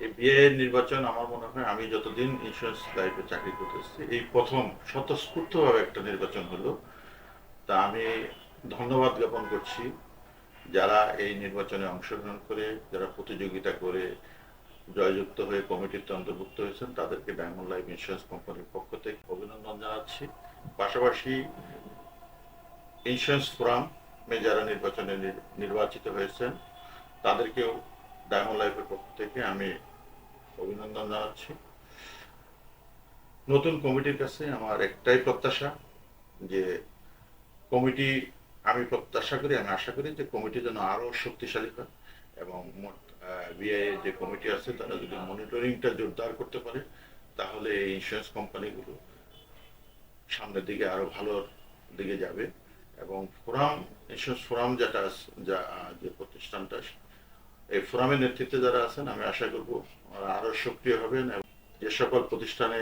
এই বিয়ের নির্বাচন আমার মনে হয় আমি যতদিন ইন্স্যুরেন্স লাইফে চাকরি করতেছি এই প্রথম স্বতঃস্ফূর্তভাবে একটা নির্বাচন হলো। তা আমি ধন্যবাদ জ্ঞাপন করছি যারা এই নির্বাচনে অংশগ্রহণ করে, যারা প্রতিযোগিতা করে জয়যুক্ত হয়ে কমিটিতে অন্তর্ভুক্ত হয়েছেন, তাদেরকে ডায়মন্ড লাইফ ইন্স্যুরেন্স কোম্পানির পক্ষ থেকে অভিনন্দন জানাচ্ছি। পাশাপাশি ইন্স্যুরেন্স ফোরামে যারা নির্বাচনে নির- নির্বাচিত হয়েছেন, তাদেরকেও ডায়মন্ড লাইফের পক্ষ থেকে আমি অভিনন্দন জানাচ্ছি নতুন কমিটির কাছে আমার একটাই প্রত্যাশা যে কমিটি আমি প্রত্যাশা করি, আমি আশা করি যে কমিটি যেন আরও শক্তিশালী হয় এবং বিআই যে কমিটি আছে তারা যদি মনিটরিংটা জোরদার করতে পারে, তাহলে এই ইন্স্যুরেন্স কোম্পানিগুলো সামনের দিকে আরও ভালোর দিকে যাবে এবং ফোরাম ইন্স্যুরেন্স ফোরাম যেটা যা, যে প্রতিষ্ঠানটা এই ফোরামের নেতৃত্বে যারা আছেন, আমি আশা করব আরও সক্রিয় হবেন এবং যে সকল প্রতিষ্ঠানে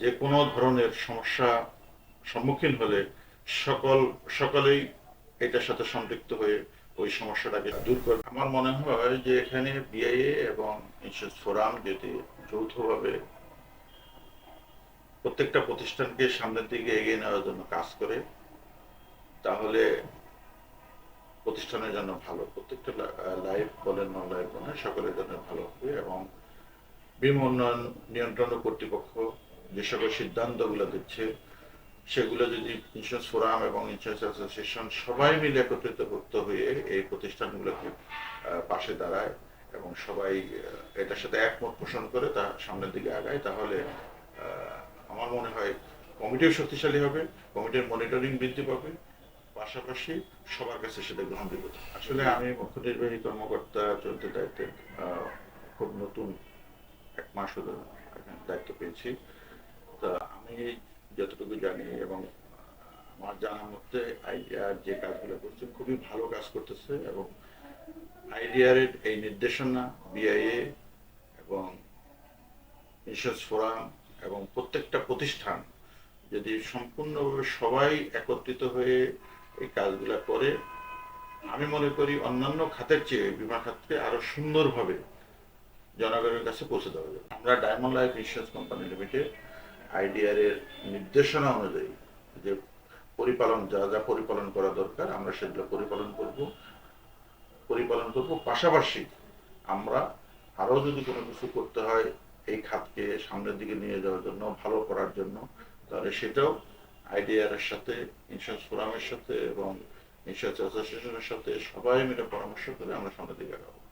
যে কোনো ধরনের সমস্যা সম্মুখীন হলে সকল, সকলেই এটার সাথে সম্পৃক্ত হয়ে ওই সমস্যাটাকে দূর করবে। আমার মনে হয় যে এখানে বিআইএ এবং ইন্স্যুরেন্স ফোরাম যদি যৌথভাবে প্রত্যেকটা প্রতিষ্ঠানকে সামনের দিকে এগিয়ে নেওয়ার জন্য কাজ করে, তাহলে প্রতিষ্ঠানের জন্য ভালো। প্রত্যেকটা লাইফ বলেন নন লাইফ বলেন, সকলের জন্য ভালো হবে এবং বিম উন্নয়ন নিয়ন্ত্রণ কর্তৃপক্ষ যে সকল সিদ্ধান্তগুলো দিচ্ছে, সেগুলো যদি ইন্স্যুরেন্স ফোরাম এবং ইন্স্যুরেন্স অ্যাসোসিয়েশন সবাই মিলে একত্রিত ভুক্ত হয়ে এই প্রতিষ্ঠানগুলোকে পাশে দাঁড়ায় এবং সবাই এটার সাথে একমত পোষণ করে তা সামনের দিকে আগায়, তাহলে আমার মনে হয় কমিটিও শক্তিশালী হবে, কমিটির মনিটরিং বৃদ্ধি পাবে পাশাপাশি সবার কাছে সেটা গ্রহণযোগ্য। আসলে আমি মুখ্য নির্বাহী কর্মকর্তা চলতে দায়িত্বে খুব নতুন এক মাস হলো দায়িত্ব পেয়েছি তা আমি যতটুকু জানি এবং আমার জানার মধ্যে আইডিয়ার যে কাজগুলো করছে, খুবই ভালো কাজ করতেছে এবং আইডিয়ার এই নির্দেশনা, বিআইএ এবং ইন্স্যুরেন্স ফোরাম এবং প্রত্যেকটা প্রতিষ্ঠান যদি সম্পূর্ণভাবে সবাই একত্রিত হয়ে এই কাজগুলা করে আমি মনে করি অন্যান্য খাতের চেয়ে বিমা খাতকে আরও সুন্দরভাবে জনগণের কাছে পৌঁছে দেওয়া যাবে। আমরা diamond life insurance company limited IDR এর নির্দেশনা অনুযায়ী যে পরিপালন, যা যা পরিপালন করা দরকার, আমরা সেগুলো পরিপালন করব। পরিপালন করব। পাশাপাশি আমরা আরও যদি কোনো কিছু করতে হয়, এই খাতকে সামনের দিকে নিয়ে যাওয়ার জন্য, ভালো করার জন্য, তাহলে সেটাও আইডিআর সাথে ইন্স্যুরেন্স ফোরামের সাথে এবং ইন্স্যুরেন্স অ্যাসোসিয়েশনের সাথে সবাই মিলে পরামর্শ করে আমরা সামনের দিকে আগাবো